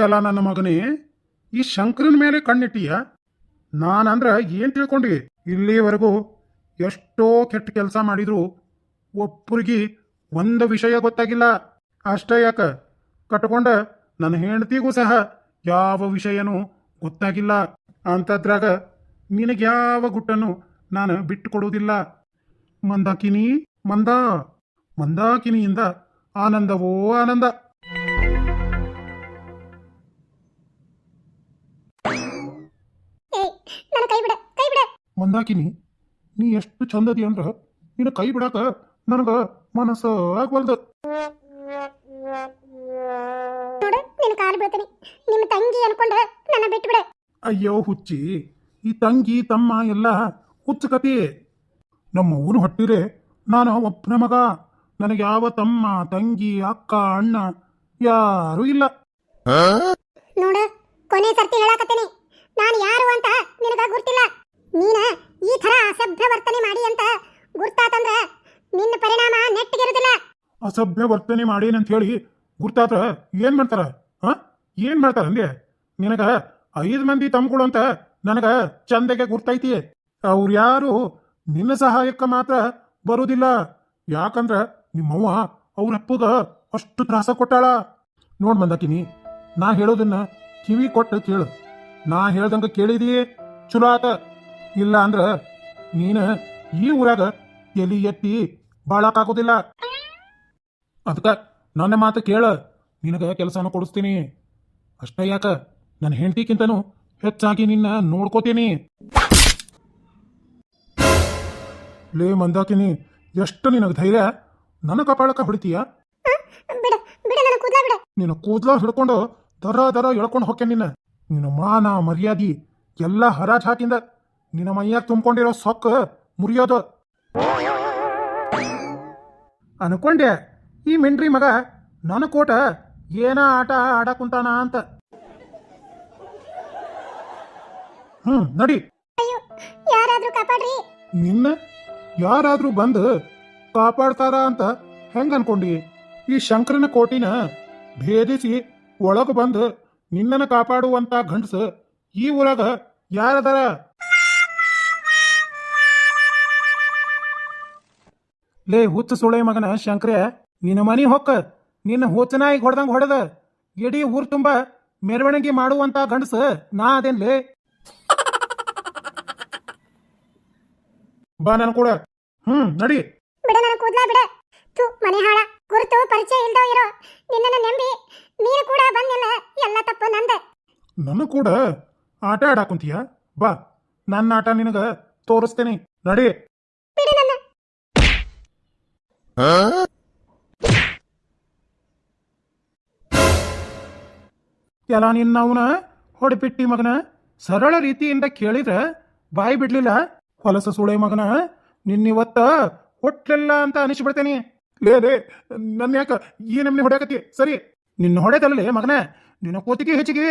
ಎಲ್ಲ ನನ್ನ ಮಗನೇ? ಈ ಶಂಕರನ ಮೇಲೆ ಕಣ್ಣಿಟ್ಟೀಯ? ನಾನಂದ್ರ ಏನ್ ತಿಳ್ಕೊಂಡಿ? ಇಲ್ಲಿವರೆಗೂ ಎಷ್ಟೋ ಕೆಟ್ಟ ಕೆಲಸ ಮಾಡಿದ್ರು ಒಬ್ಬರಿಗೆ ಒಂದು ವಿಷಯ ಗೊತ್ತಾಗಿಲ್ಲ. ಅಷ್ಟೇ ಯಾಕ? ಕಟ್ಕೊಂಡ ನನ್ನ ಹೆಂಡತಿಗೂ ಸಹ ಯಾವ ವಿಷಯನೂ ಗೊತ್ತಾಗಿಲ್ಲ. ಅಂಥದ್ರಾಗ ನಿನಗ್ಯಾವ ಗುಟ್ಟನ್ನು ನಾನು ಬಿಟ್ಟು ಕೊಡುವುದಿಲ್ಲ ಮಂದಾಕಿನಿ, ಮಂದ. ಮಂದಾಕಿನಿಯಿಂದ ಆನಂದವೋ ಆನಂದ. ಬಿಡ ಮಂದಾಕಿನಿ ನೀ ಎಷ್ಟು ಚಂದದಿ ಅಂದ್ರ ನಿನ್ನ ಕೈ ಬಿಡಾಕ ನನಗ ಮನಸ್ಸ ಆಗ್ವಲ್ದು. ನೋಡು ನಿನ್ನ ಕಾಲು ಬೀಳ್ತೀನಿ. ನಿಮ್ಮ ತಂಗಿ ಅನ್ಕೊಂಡು ನನ್ನ ಬಿಟ್ಟು ಬಿಡ ಅಯ್ಯೋ ಹುಚ್ಚಿ ಈ ತಂಗಿ ತಮ್ಮ ಎಲ್ಲ ಹುಚ್ಚು ಕತಿ ನಮ್ಮ ಊರು ಹೊಟ್ಟಿರೆ ನಾನು ಒಬ್ಬನ ಮಗ. ನನಗೆ ಯಾವ ತಮ್ಮ ತಂಗಿ ಅಕ್ಕ ಅಣ್ಣ ಯಾರೂ ಇಲ್ಲ. ನೋಡು ಕೊನೆ ಸರ್ತಿ ಹೇಳಾಕತ್ತೀನಿ. ನಾನು ಯಾರು ಅಂತ ನಿನಗ ಗುರ್ತಿಲ್ಲ ನೀನ ಈ ತರ ಅಸಭ್ಯ ವರ್ತನೆ ಮಾಡಿ ಅಂತ ಗುರ್ತಾತಂದ್ರ ನಿನ್ನ ಪರಿಣಾಮ ನೆಟ್ಟಿಗಿರುದಿಲ್ಲ. ಅಸಭ್ಯ ವರ್ತನೆ ಮಾಡೇನಂತ ಹೇಳಿ ಗುರ್ತಾತ್ರ ಏನ್ ಮಾಡ್ತಾರ? ಹ? ಏನ್ ಮಾಡ್ತಾರ ಅಂದೆ? ನಿನಗ ಐದು ಮಂದಿ ತಮ್ಗಳು ಅಂತ ನನಗ ಚಂದಗೆ ಗುರ್ತೈತಿ. ಅವ್ರು ಯಾರು ನಿನ್ನ ಸಹಾಯಕ್ಕ ಮಾತ್ರ ಬರುವುದಿಲ್ಲ ಯಾಕಂದ್ರ ನಿಮ್ಮವ್ವ ಅವ್ರ ಅಪ್ಪಗ ಅಷ್ಟು ತ್ರಾಸ ಕೊಟ್ಟಾಳ. ನೋಡ್ ಮಂದಾಕಿನಿ, ನಾ ಹೇಳೋದನ್ನ ಕಿವಿ ಕೊಟ್ಟು ಕೇಳು. ನಾ ಹೇಳ್ದಂಗ ಕೇಳಿದಿ ಚಲೋ ಆತ. ಇಲ್ಲ ಅಂದ್ರ ನೀನ ಈ ಊರಾಗ ಎಲಿ ಎತ್ತಿ ಬಾಳಕ್ಕಾಗೋದಿಲ್ಲ ಅದಕ್ಕ ನನ್ನ ಮಾತು ಕೇಳ ನಿನಗ ಕೆಲಸನ ಕೊಡಿಸ್ತೀನಿ. ಅಷ್ಟೇ ಯಾಕ ನನ್ನ ಹೆಂಡತಿಗಿಂತನೂ ಹೆಚ್ಚಾಗಿ ನಿನ್ನ ನೋಡ್ಕೋತೀನಿ. ಲೇ ಮಂದಾಕಿನಿ ಎಷ್ಟು ನಿನಗೆ ಧೈರ್ಯ? ನನ್ನ ಕಪಾಳಕ ಹೊಡಿತೀಯ? ನಿನ್ನ ಕೂದ್ಲ ಹಿಡ್ಕೊಂಡು ದರ ದರ ಎಳ್ಕೊಂಡು ಹೋಕೆ ನಿನ್ನ. ನಿನ್ನ ಮಾನ ಮರ್ಯಾದಿ ಎಲ್ಲ ಹರಾಜ್ ಹಾಕಿಂದ ನಿನ್ನ ಮೈಯಾಗ ತುಂಬಿಕೊಂಡಿರೋ ಸೊಕ್ಕು ಮುರಿಯೋದು. ಅನ್ಕೊಂಡೆ ಈ ಮಿಂಡ್ರಿ ಮಗ ನನ್ನ ಕೋಟ ಏನ ಆಟ ಆಡಕುಂತಾನ ಕುಂತಾನ ಅಂತ. ಹ್ಮ್ ನಡಿ. ಯಾರಾದ್ರೂ ಕಾಪಾಡ್ರಿ. ನಿನ್ನ ಯಾರಾದ್ರೂ ಬಂದು ಕಾಪಾಡ್ತಾರ ಅಂತ ಹೆಂಗ ಅನ್ಕೊಂಡಿ ಈ ಶಂಕರನ ಕೋಟಿನ ಭೇದಿಸಿ ಒಳಗ ಬಂದು ನಿನ್ನನ್ನು ಕಾಪಾಡುವಂತ ಗಂಡಸ ಈ ಊರಾಗ ಯಾರದಾರ? ಲೇ ಹುಚ್ಚ ಸುಳೆ ಮಗನ ಶಂಕ್ರೆ ನಿನ್ನ ಮನೆ ಹೊಕ್ಕ ನಿನ್ನ ಹುಚ್ಚನಾಗಿ ಹೊಡೆದಂಗ ಹೊಡೆದ. ಇಡೀ ಊರು ತುಂಬ ಮೆರವಣಿಗೆ ಮಾಡುವಂತ ಗಂಡಸ ನಾ ಅದೇನ್ಲೇ ಬಾ ನನ್ ಕೂಡ. ಹ್ಮ್ ನಡಿ. ಬಿಡ ನನ್ನ ಕೂದ್ಲ ಬಿಡ. ತು ಮನೆ ಹಾಳ. ಗುರುತು ಪರಿಚಯ ಇಲ್ದೋ ಇರೋ ನಿನ್ನನ್ನು ನಂಬಿ ನೀನು ಕೂಡ ಬಂದಿಲ್ಲ ಎಲ್ಲ ತಪ್ಪು ನಂದ. ನನ್ನ ಕೂಡ. ಆಟ ಆಡಾಕುಂತೀಯ ಬಾ ನನ್ನ ಆಟ ನಿನಗ ತೋರಿಸ್ತೇನೆ. ನಡಿ. ಎಲ್ಲ ನಿನ್ನವನ ಹೊಡಿಪಿಟ್ಟಿ ಮಗನ, ಸರಳ ರೀತಿಯಿಂದ ಕೇಳಿದ್ರ ಬಾಯಿ ಬಿಡ್ಲಿಲ್ಲ. ಹೊಲಸ ಸುಳೆ ಮಗನ, ನಿನ್ನಿವತ್ತ ಹೊಟ್ಲೆಲ್ಲ ಅಂತ ಅನಿಸ್ಬಿಡ್ತೇನೆ. ಲೇ ಲೇ ನನ್ನ ಯಾಕ ಈ ನಮ್ನಿ ಹೊಡ್ಯಾಕತಿ ಸರಿ, ನಿನ್ನ ಹೊಡೆದಲ್ಲೇ ಮಗನ, ನಿನ್ನ ಕೋತಿಗೆ ಹೆಚ್ಚಿಗೆ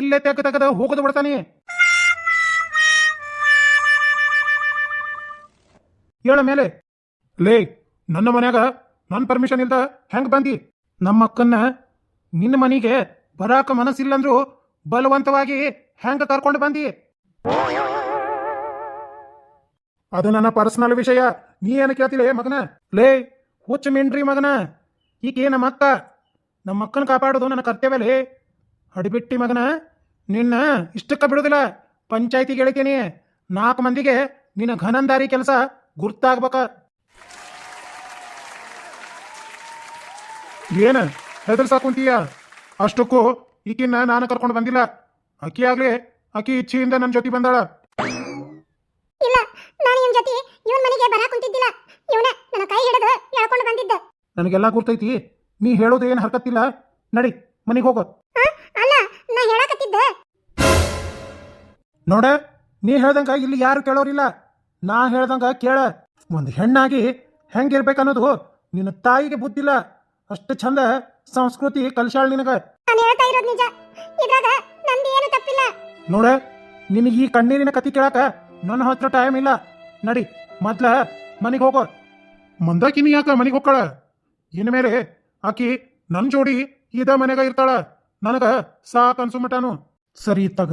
ಇಲ್ಲೇ ತೆಗ ತೆಗದ ಹೋಗದ ಬಿಡ್ತಾನೆ. ಹೇಳ ಮೇಲೆ. ಲೇ ನನ್ನ ಮನ್ಯಾಗ ನನ್ನ ಪರ್ಮಿಷನ್ ಇಲ್ದ ಹೆಂಗ್ ಬಂದಿ? ನಮ್ಮ ಅಕ್ಕನ್ನ ನಿನ್ನ ಮನೆಗೆ ಬರಾಕ ಮನಸ್ಸಿಲ್ಲಂದ್ರು ಬಲವಂತವಾಗಿ ಹೆಂಗ ಕರ್ಕೊಂಡು ಬಂದಿ? ಅದು ನನ್ನ ಪರ್ಸನಲ್ ವಿಷಯ. ನೀ ಏನು ಕೇಳ್ತಿಲೆ ಮಗನ? ಲೇ, ಹುಚ್ಚ ಮಿಂಡ್ರಿ ಮಗನ. ಈಕೆ ನಮ್ಮ ಅಕ್ಕ. ನಮ್ಮ ಅಕ್ಕನ ಕಾಪಾಡೋದು ನನ್ನ ಕರ್ತವ್ಯ ಲೇ. ಹಡಿಬಿಟ್ಟಿ ಮಗನ, ನಿನ್ನ ಇಷ್ಟಕ್ಕ ಬಿಡುದಿಲ್ಲ. ಪಂಚಾಯತಿಗೆ ಹೇಳ್ತೀನಿ ನಾಲ್ಕು ಮಂದಿಗೆ ನಿನ್ನ ಘನಂದಾರಿ ಕೆಲಸ ಗುರ್ತಾಗ್ಬೇಕ. ಏನ? ಹೆದರ್ಸಾಕುಂತೀಯ ಅಷ್ಟಕ್ಕೂ ಈಕಿನ್ನ ನಾನು ಕರ್ಕೊಂಡು ಬಂದಿಲ್ಲ. ಅಕ್ಕಿ ಆಗ್ಲಿ ಅಕ್ಕಿ ಇಚ್ಛೆಯಿಂದ ನನ್ನ ಜೊತೆ ಬಂದಾಳ. ಇಲ್ಲ ನಾನು ಇವನ್ ಜೊತೆ ಇವನ್ ಮನೆಗೆ ಬರಾಕ್ ಕುಂತಿದ್ದಿಲ್ಲ. ಇವನ ನನ್ನ ಕೈ ಹಿಡಿದು ಎಳ್ಕೊಂಡು ಬಂದಿದ್ದ. ನನಗೆಲ್ಲ ಗುರ್ತೈತಿ. ನೀ ಹೇಳೋದು ಏನು ಹರ್ಕತ್ತಿಲ್ಲ? ನಡಿ ಮನೆಗೆ ಹೋಗು? ಅಲ್ಲ ನಾ ಹೇಳಕತ್ತಿದ್ದ. ನೋಡ ನೀ ಹೇಳ್ದಂಗ ಇಲ್ಲಿ ಯಾರು ಕೇಳೋರಿಲ್ಲ. ನಾ ಹೇಳ್ದಂಗ ಕೇಳ. ಒಂದು ಹೆಣ್ಣಾಗಿ ಹೆಂಗಿರ್ಬೇಕನ್ನೋದು ನಿನ್ನ ತಾಯಿಗೆ ಬುದ್ಧಿಲ್ಲ. ಅಷ್ಟು ಚಂದ ಸಂಸ್ಕೃತಿ ಕಲ್ಸಾಳ್ ನಿನಗ. ನಾನು ಹೇಳ್ತಾ ಇರೋದು ನಿಜ. ಇದ್ರಾಗ ನಂದು ಏನು ತಪ್ಪಿಲ್ಲ. ನೋಡ ನಿನಗೆ ಈ ಕಣ್ಣೀರಿನ ಕತಿ ಕೇಳಾಕ ನನ್ನ ಹತ್ರ ಟೈಮ್ ಇಲ್ಲ. ನಡಿ ಮೊದ್ಲ ಮನೆಗೆ ಹೋಗೋ. ಮಂದಾಕಿನಿ ಯಾಕ ಮನೆಗೆ ಹೋಗ್ಕಳ? ಇನ್ಮೇಲೆ ಆಕಿ ನನ್ನ ಜೋಡಿ ಇದ ಮನೆಗ ಇರ್ತಾಳ. ನನಗ ಸಾಕ್ ಅನ್ಸುಮಟಾನು ಸರಿ ಇತ್ತಾಗ.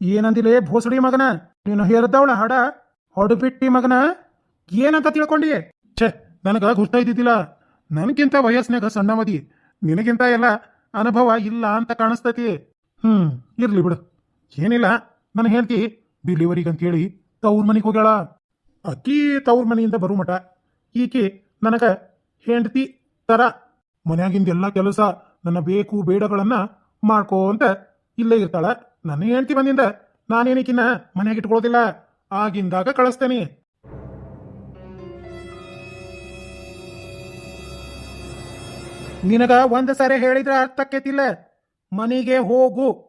ಏನಂದಿಲ್ಲೇ ಭೋಸಡಿ ಮಗನ? ನೀನು ಹೇರದವಳ ಹಾಡ? ಹೊಡಬಿಟ್ಟಿ ಮಗನ? ಏನಂತ ತಿಳ್ಕೊಂಡಿ ಛೇ ನನಗ ಗೊತ್ತಾಯ್ತಿದ್ದಿಲ್ಲ ನನಗಿಂತ ವಯಸ್ಸಿನಾಗ ಸಣ್ಣವದಿ. ನಿನಗಿಂತ ಎಲ್ಲ ಅನುಭವ ಇಲ್ಲ ಅಂತ ಕಾಣಿಸ್ತತಿ. ಹ್ಮ್, ಇರ್ಲಿ ಬಿಡು. ಏನಿಲ್ಲ, ನನ್ನ ಹೇಳ್ತಿ ಡಿಲಿವರಿಗೆ ಅಂತೇಳಿ ತವ್ರ ಮನೆಗೆ ಹೋಗ್ಯಾಳ. ಅಕ್ಕಿ ತವ್ರ ಮನೆಯಿಂದ ಬರು ಮಠ. ಈಕೆ ನನಗೆ ಹೆಂಡತಿ ತರ. ಮನ್ಯಾಗಿಂದೆಲ್ಲ ಕೆಲಸ ನನ್ನ ಬೇಕು ಬೇಡಗಳನ್ನ ಮಾಡ್ಕೋ ಅಂತ ಇಲ್ಲೇ ಇರ್ತಾಳ. ನನ್ನ ಹೆಂಡತಿ ಬಂದಿಂದ ನಾನೇನಕ್ಕಿನ್ನ ಮನ್ಯಾಗ ಇಟ್ಕೊಳ್ಳೋದಿಲ್ಲ ಆಗಿಂದಾಗ ಕಳಿಸ್ತೇನೆ. ನಿನಗ ಒಂದ್ ಸಾರಿ ಹೇಳಿದ್ರ ಇಲ್ಲ ಮನೆಗೆ ಹೋಗು.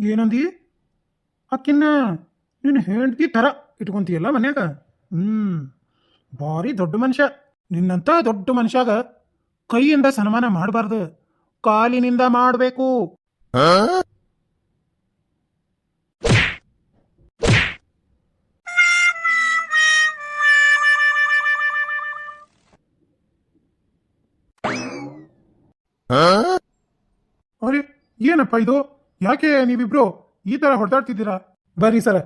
ಏನಂದಿ? ಅಕ್ಕಿನ್ನ ನೀನು ಹೆಂಡತಿ ಥರ ಇಟ್ಕೊಂತೀಯಲ್ಲ ಮನ್ಯಾಗ? ಹ್ಮ್. ಭಾರಿ ದೊಡ್ಡ ಮನುಷ್ಯ. ನಿನ್ನಂತ ದೊಡ್ಡ ಮನುಷ್ಯಾಗ ಕೈಯಿಂದ ಸನ್ಮಾನ ಮಾಡಬಾರ್ದು. ಕಾಲಿನಿಂದ ಮಾಡಬೇಕು. ಏನಪ್ಪ ಇದು? ಯಾಕೆ ನೀವಿಬ್ರು ಈ ತರ ಹೊಡೆದಾಡ್ತಿದ್ದೀರಾ ಬರ್ರಿ ಸರ.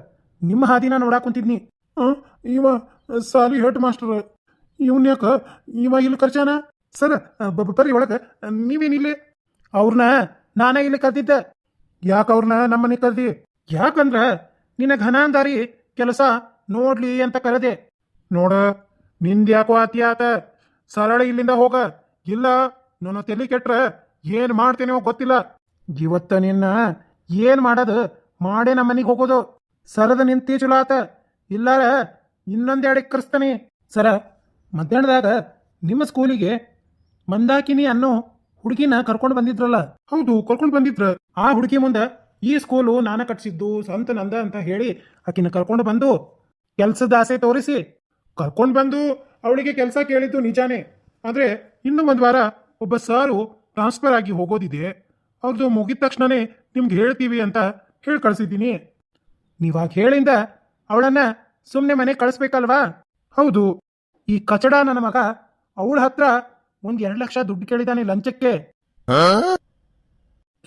ನಿಮ್ಮ ಹಾದಿನ ನೋಡಾಕ್ ಕುಂತಿದ್ನಿ. ಇವ ಸಾಲಿ ಹೆಡ್ ಮಾಸ್ಟರ್. ಇವನ್ ಯಾಕ ಇವ ಇಲ್ಲಿ ಖರ್ಚಾನ ಸರ ಬರ್ರಿ ಒಳಗ. ನೀವೇನಿಲ್ಲಿ ಅವ್ರನ್ನ ನಾನೇ ಇಲ್ಲಿ ಕರ್ದಿದ್ದೆ. ಯಾಕೆ ಅವ್ರನ್ನ ನಮ್ಮನೆ ಕರ್ದಿ? ಯಾಕಂದ್ರೆ ನಿನ್ನ ಘನಾಂದಾರಿ ಕೆಲಸ ನೋಡ್ಲಿ ಅಂತ ಕರೆದೆ. ನೋಡ, ನಿಂದ್ಯಾಕೋ ಅತಿ ಆತ. ಸರಳ ಇಲ್ಲಿಂದ ಹೋಗ. ಇಲ್ಲ, ನನ್ನ ತಲೆ ಕೆಟ್ರ ಏನು ಮಾಡ್ತೇನೋ ಗೊತ್ತಿಲ್ಲ. ಇವತ್ತ ನಿನ್ನ ಏನ್ ಮಾಡೋದು? ಮಾಡೇ ನಮ್ಮ ಮನೆಗೆ ಹೋಗೋದು. ಸರದ ನಿಂತಿ ಚಲೋ ಆತ. ಇಲ್ಲಾರ ಇನ್ನೊಂದೆರಡು ಕರೆಸ್ತಾನೆ. ಸರ, ಮಧ್ಯಾಹ್ನದಾಗ ನಿಮ್ಮ ಸ್ಕೂಲಿಗೆ ಮಂದಾಕಿನಿ ಅನ್ನೋ ಹುಡುಗಿನ ಕರ್ಕೊಂಡು ಬಂದಿದ್ರಲ್ಲ? ಹೌದು, ಕರ್ಕೊಂಡು ಬಂದಿದ್ರ. ಆ ಹುಡುಗಿ ಮುಂದೆ ಈ ಸ್ಕೂಲು ನಾನ ಕಟ್ಸಿದ್ದು ಸ್ವಂತ ನಂದ ಅಂತ ಹೇಳಿ ಆಕಿನ ಕರ್ಕೊಂಡು ಬಂದು ಕೆಲ್ಸದ ಆಸೆ ತೋರಿಸಿ ಕರ್ಕೊಂಡು ಬಂದು ಅವಳಿಗೆ ಕೆಲಸ ಕೇಳಿದ್ದು ನಿಜಾನೇ. ಆದರೆ ಇನ್ನು ಒಂದು ವಾರ ಒಬ್ಬ ಸಾರು ಟ್ರಾನ್ಸ್ಫರ್ ಆಗಿ ಹೋಗೋದಿದೆ. ಅವ್ರದ್ದು ಮುಗಿದ ತಕ್ಷಣನೇ ನಿಮ್ಗೆ ಹೇಳ್ತೀವಿ ಅಂತ ಹೇಳಿ ಕಳ್ಸಿದ್ದೀನಿ. ನೀವಾಗ ಹೇಳಿಂದ ಅವಳನ್ನ ಸುಮ್ಮನೆ ಮನೆ ಕಳಿಸ್ಬೇಕಲ್ವಾ? ಹೌದು. ಈ ಕಚಡ ನನ್ನ ಮಗ ಅವಳ ಹತ್ರ ಒಂದು ಎರಡು ಲಕ್ಷ ದುಡ್ಡು ಕೇಳಿದಾನೆ ಲಂಚಕ್ಕೆ.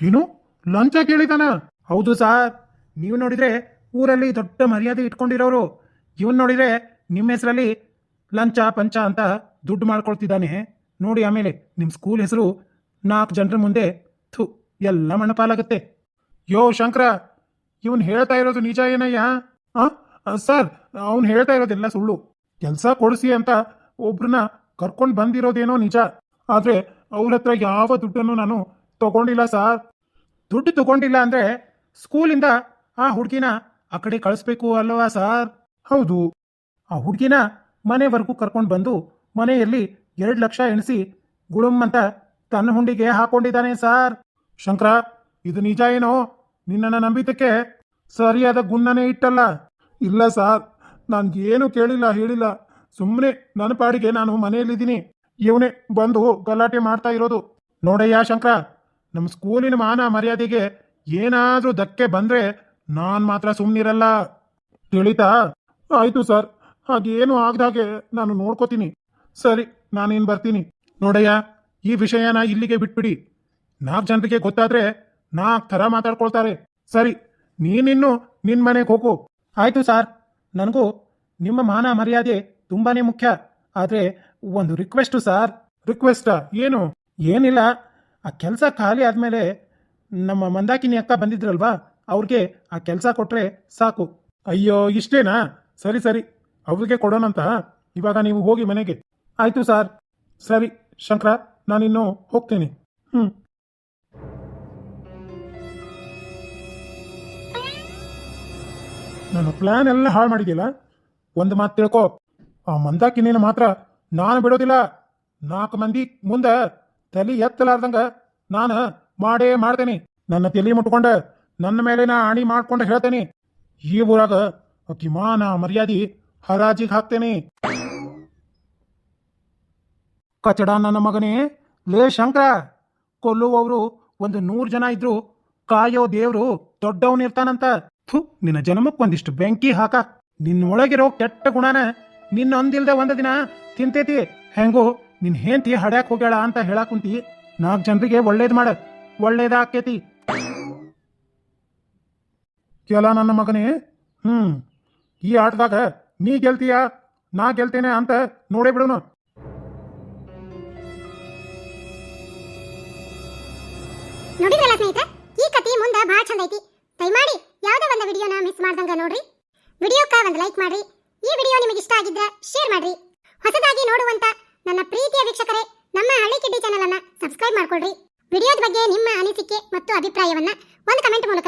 ಏನು? ಲಂಚ ಕೇಳಿದಾನ? ಹೌದು ಸಾರ್. ನೀವು ನೋಡಿದ್ರೆ ಊರಲ್ಲಿ ದೊಡ್ಡ ಮರ್ಯಾದೆ ಇಟ್ಕೊಂಡಿರೋರು. ಇವನ್ ನೋಡಿದ್ರೆ ನಿಮ್ಮ ಹೆಸರಲ್ಲಿ ಲಂಚ ಪಂಚ ಅಂತ ದುಡ್ಡು ಮಾಡ್ಕೊಳ್ತಿದ್ದಾನೆ. ನೋಡಿ ಆಮೇಲೆ ನಿಮ್ಮ ಸ್ಕೂಲ್ ಹೆಸರು ನಾಲ್ಕು ಜನರ ಮುಂದೆ ಥು. ಎಲ್ಲ ಮಣಪಾಲಾಗತ್ತೆ. ಯೋ, ಶಂಕರ, ಇವನು ಹೇಳ್ತಾ ಇರೋದು ನಿಜ ಏನಯ್ಯ? ಸರ್, ಅವನು ಹೇಳ್ತಾ ಇರೋದೆಲ್ಲ ಸುಳ್ಳು. ಕೆಲಸ ಕೊಡಿಸಿ ಅಂತ ಒಬ್ರನ್ನ ಕರ್ಕೊಂಡು ಬಂದಿರೋದೇನೋ ನಿಜ. ಆದ್ರೆ ಅವ್ರ ಹತ್ರ ಯಾವ ದುಡ್ಡನ್ನು ನಾನು ತಗೊಂಡಿಲ್ಲ, ಸರ್. ದುಡ್ಡು ತಗೊಂಡಿಲ್ಲ ಅಂದ್ರೆ ಸ್ಕೂಲಿಂದ ಆ ಹುಡುಗಿನ ಆ ಕಡೆ ಕಳಿಸ್ಬೇಕು ಅಲ್ವಾ, ಸರ್? ಹೌದು. ಆ ಹುಡುಗಿನ ಮನೆವರೆಗೂ ಕರ್ಕೊಂಡು ಬಂದು ಮನೆಯಲ್ಲಿ ಎರಡು ಲಕ್ಷ ಎಣಿಸಿ ಗುಳುಮ್ ಅಂತ ತನ್ನ ಹುಂಡಿಗೆ ಹಾಕೊಂಡಿದ್ದಾನೆ, ಸಾರ್. ಶಂಕರ, ಇದು ನಿಜ ಏನೋ? ನಿನ್ನನ್ನು ನಂಬಿದ್ದಕ್ಕೆ ಸರಿಯಾದ ಗುಣನೇ ಇಟ್ಟಲ್ಲ? ಇಲ್ಲ ಸಾರ್ ನನಗೆ ಏನು ಕೇಳಿಲ್ಲ, ಹೇಳಿಲ್ಲ. ಸುಮ್ಮನೆ ನನ್ನ ಪಾಡಿಗೆ ನಾನು ಮನೆಯಲ್ಲಿದ್ದೀನಿ. ಇವನೇ ಬಂದು ಗಲಾಟೆ ಮಾಡ್ತಾ ಇರೋದು. ನೋಡಯ್ಯ ಶಂಕರ ನಮ್ಮ ಸ್ಕೂಲಿನ ಮಾನ ಮರ್ಯಾದೆಗೆ ಏನಾದರೂ ಧಕ್ಕೆ ಬಂದ್ರೆ ನಾನು ಮಾತ್ರ ಸುಮ್ಮನಿರಲ್ಲ ತಿಳಿತಾ? ಆಯ್ತು ಸರ್, ಹಾಗೇನು ಆಗದಾಗೆ ನಾನು ನೋಡ್ಕೋತೀನಿ. ಸರಿ, ನಾನೇನು ಬರ್ತೀನಿ. ನೋಡಯ್ಯ, ಈ ವಿಷಯನ ಇಲ್ಲಿಗೆ ಬಿಟ್ಬಿಡಿ. ನಾಲ್ಕು ಜನರಿಗೆ ಗೊತ್ತಾದ್ರೆ ನಾಲ್ಕು ಥರ ಮಾತಾಡ್ಕೊಳ್ತಾರೆ. ಸರಿ, ನೀನಿನ್ನು ನಿನ್ನ ಮನೆಗೆ ಹೋಗು. ಆಯ್ತು ಸರ್. ನನಗೂ ನಿಮ್ಮ ಮಾನ ಮರ್ಯಾದೆ ತುಂಬಾನೇ ಮುಖ್ಯ. ಆದರೆ ಒಂದು ರಿಕ್ವೆಸ್ಟು ಸರ್. ರಿಕ್ವೆಸ್ಟ್ ಏನು? ಏನಿಲ್ಲ. ಆ ಕೆಲಸ ಖಾಲಿ ಆದಮೇಲೆ ನಮ್ಮ ಮಂದಾಕಿನಿ ಅಕ್ಕ ಬಂದಿದ್ರಲ್ವಾ? ಅವ್ರಿಗೆ ಆ ಕೆಲಸ ಕೊಟ್ರೆ ಸಾಕು. ಅಯ್ಯೋ, ಇಷ್ಟೇನಾ? ಸರಿ ಸರಿ. ಅವ್ರಿಗೆ ಕೊಡೋಣಂತ. ಇವಾಗ ನೀವು ಹೋಗಿ ಮನೆಗೆ. ಆಯ್ತು ಸರ್. ಸರಿ, ಶಂಕರ, ನಾನಿನ್ನು ಹೋಗ್ತೀನಿ. ಹ್ಞೂ ನನ್ನ ಪ್ಲಾನ್ ಎಲ್ಲ ಹಾಳು ಮಾಡಿದ್ಯಲ್ಲ, ಒಂದು ಮಾತು ತಿಳ್ಕೋ. ಆ ಮಂದಾಕಿನೇನ ಮಾತ್ರ ನಾನು ಬಿಡೋದಿಲ್ಲ. ನಾಲ್ಕು ಮಂದಿ ಮುಂದೆ ತಲೆ ಎತ್ತಲಾರ್ದಂಗ ನಾನು ಮಾಡೇ ಮಾಡ್ತೇನೆ. ನನ್ನ ತಲೆ ಮುಟ್ಕೊಂಡ ನನ್ನ ಮೇಲೆ ನಾ ಆಣಿ ಮಾಡ್ಕೊಂಡು ಹೇಳ್ತೇನೆ. ಈ ಊರಾಗ ಅಕ್ಕಿ ಮಾನ ಮರ್ಯಾದೆ ಹರಾಜಿಗೆ ಹಾಕ್ತೇನೆ. ಕಚಡ ನನ್ನ ಮಗನೇ. ಲೇ ಶಂಕರ, ಕೊಲ್ಲುವವರು ಒಂದು ನೂರು ಜನ ಇದ್ರು, ಕಾಯೋ ದೇವ್ರು ದೊಡ್ಡವನಿರ್ತಾನಂತ ಥು, ನಿನ್ನ ಜನ್ಮಕ್ಕೆ ಒಂದಿಷ್ಟು ಬೆಂಕಿ ಹಾಕ. ನಿನ್ನೊಳಗಿರೋ ಕೆಟ್ಟ ಗುಣನ ನಿನ್ನ ಒಂದಿಲ್ದೆ ಒಂದ ದಿನ ತಿಂತೈತಿ. ಹೆಂಗೋ, ನಿನ್ ಹೇಂತಿ ಹಡ್ಯಾಕ್ ಹೋಗ್ಯಾಳ ಅಂತ ಹೇಳಾಕ್ ಕುಂತಿ. ನಾಲ್ಕು ಜನರಿಗೆ ಒಳ್ಳೇದ್ ಮಾಡ. ಒಳ್ಳೇದ ಆಕೇತಿ. ಕೆಲ ನನ್ನ ಮಗನೇ. ಹ್ಮ್, ಈ ಆಟದಾಗ ನೀ ಗೆಲ್ತೀಯಾ? ನಾ ಗೆಲ್ತೇನೆ ಅಂತ ನೋಡೇ ಬಿಡೋನು. ವಿಡಿಯೋನ ಮಿಸ್ ಮಾಡ್ದಂಗ ನೋಡ್ರಿ. ವಿಡಿಯೋಕ್ಕ ಒಂದು ಲೈಕ್ ಮಾಡ್ರಿ. ಈ ವಿಡಿಯೋ ನಿಮಗೆ ಇಷ್ಟ ಆಗಿದ್ರೆ ಶೇರ್ ಮಾಡ್ರಿ. ಹೊಸದಾಗಿ ನೋಡುವಂತ ನನ್ನ ಪ್ರೀತಿಯ ವೀಕ್ಷಕರೇ, ನಮ್ಮ ಹಳ್ಳಿ ಕಿಡ್ಡಿ ಚಾನಲ್ ಅನ್ನ ಸಬ್ಸ್ಕ್ರೈಬ್ ಮಾಡ್ಕೊಳ್ರಿ. ವಿಡಿಯೋದ ಬಗ್ಗೆ ನಿಮ್ಮ ಅನಿಸಿಕೆ ಮತ್ತು ಅಭಿಪ್ರಾಯವನ್ನ ಒಂದು ಕಮೆಂಟ್ ಮೂಲಕ